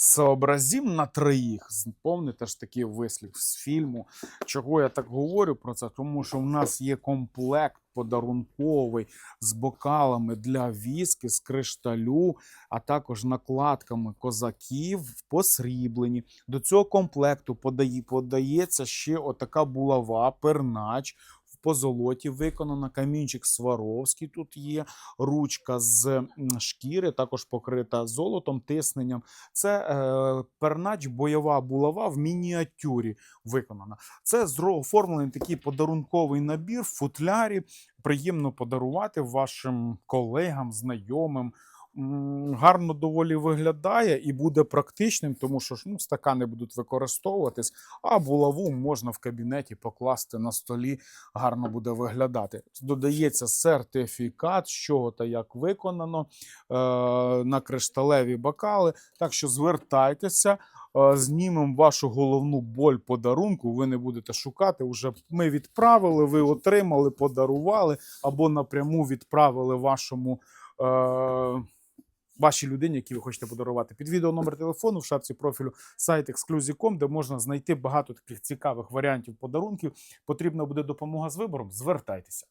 сообразім на троїх. Помните ж такий вислів з фільму. Чого я так говорю про це? Тому що в нас є комплект подарунковий з бокалами для віски, з кришталю, а також накладками козаків посріблені. До цього комплекту подає, подається ще отака булава, пернач. В позолоті виконана камінчик Сваровський. Тут є ручка з шкіри, також покрита золотом, тисненням. Це е, пернач, бойова булава в мініатюрі виконана. Це оформлений такий подарунковий набір в футлярі. Приємно подарувати вашим колегам, знайомим. Гарно доволі виглядає і буде практичним, тому що ну, стакани будуть використовуватись, а булаву можна в кабінеті покласти на столі, гарно буде виглядати. Додається сертифікат, з чого та як виконано е, на кришталеві бокали. Так що звертайтеся, е, знімемо вашу головну боль подарунку. Ви не будете шукати. Уже ми відправили, ви отримали, подарували або напряму відправили вашому. Е, Вашій людині, які ви хочете подарувати. Під відео номер телефону в шапці профілю сайт Exclusive.com, де можна знайти багато таких цікавих варіантів подарунків. Потрібна буде допомога з вибором. Звертайтеся.